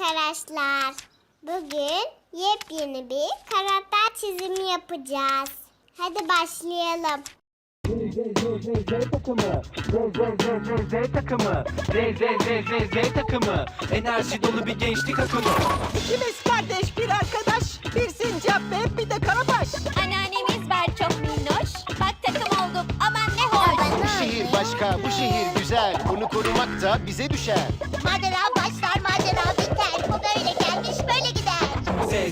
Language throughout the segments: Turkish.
arkadaşlar. Bugün yepyeni bir karakter çizimi yapacağız. Hadi başlayalım. Z Z Z Z Z takımı Z Z Z Z Z takımı Z Z Z Z Z takımı Enerji dolu bir gençlik akımı İkimiz kardeş bir arkadaş Bir sincap ve bir de karabaş Anneannemiz var çok minnoş. Bak takım olduk aman ne hoş. Bu şehir başka, bu şehir güzel. Bunu korumak da bize düşer. Macera başlar, macera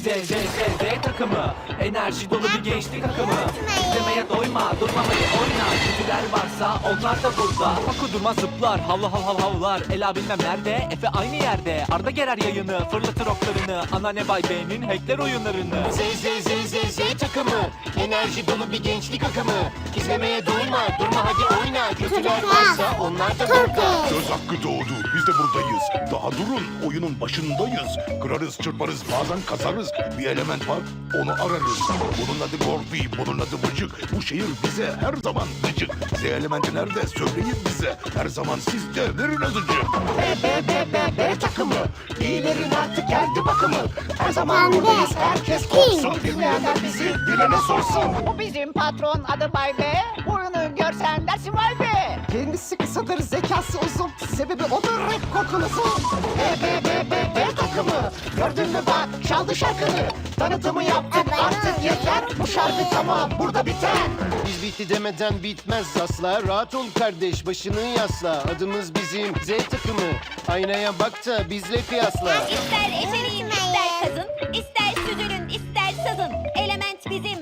Z Z Z Z takımı. Enerji dolu bir gençlik akımı. İzlemeye doyma durmamayı oyna. Kötüler varsa onlar da burada. Hakkı durmaz zıplar havlu hav hav havlar. Ela bilmem nerede Efe aynı yerde. Arda gerer yayını fırlatır oklarını. Anneanne Bay B'nin hackler oyunlarını. Z Z Z Z Z takımı. Enerji dolu bir gençlik akımı. İzlemeye doyma, durma hadi oyna. Kötüler varsa onlar da burada. Söz hakkı doğdu. Biz de buradayız. Daha durun. Oyunun başındayız. Kırarız, çırparız, bazen kazarız. Bir element var, onu ararız. Bunun adı Gorfi, bunun adı Bıcık. Bu şehir bize her zaman gıcık. Z elementi nerede? Söyleyin bize. Her zaman siz de verin azıcık. B B B B B takımı. İyilerin artık geldi bakımı. Her zaman buradayız. Herkes korksun. Bilmeyenler bizi bilene sorsun. Bu bizim patron adı Bay B Oyunu zekası uzun Sebebi odur rap kokunuzu B B B B B takımı. Gördün mü bak çaldı şarkını Tanıtımı yaptık artık yeter Bu şarkı tamam burada biter Biz bitti demeden bitmez asla. Rahat ol kardeş, başını yasla. Adımız bizim Z takımı. Aynaya bak da bizle kıyasla. İster eşeliyim ister kazın. ister süzülün ister sazın. Element bizim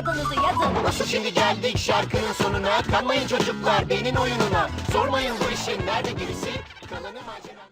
adınızı yazın. Nasıl şimdi geldik şarkının sonuna? Kanmayın çocuklar benim oyununa Sormayın bu işin nerede gerisi? Kalanı macera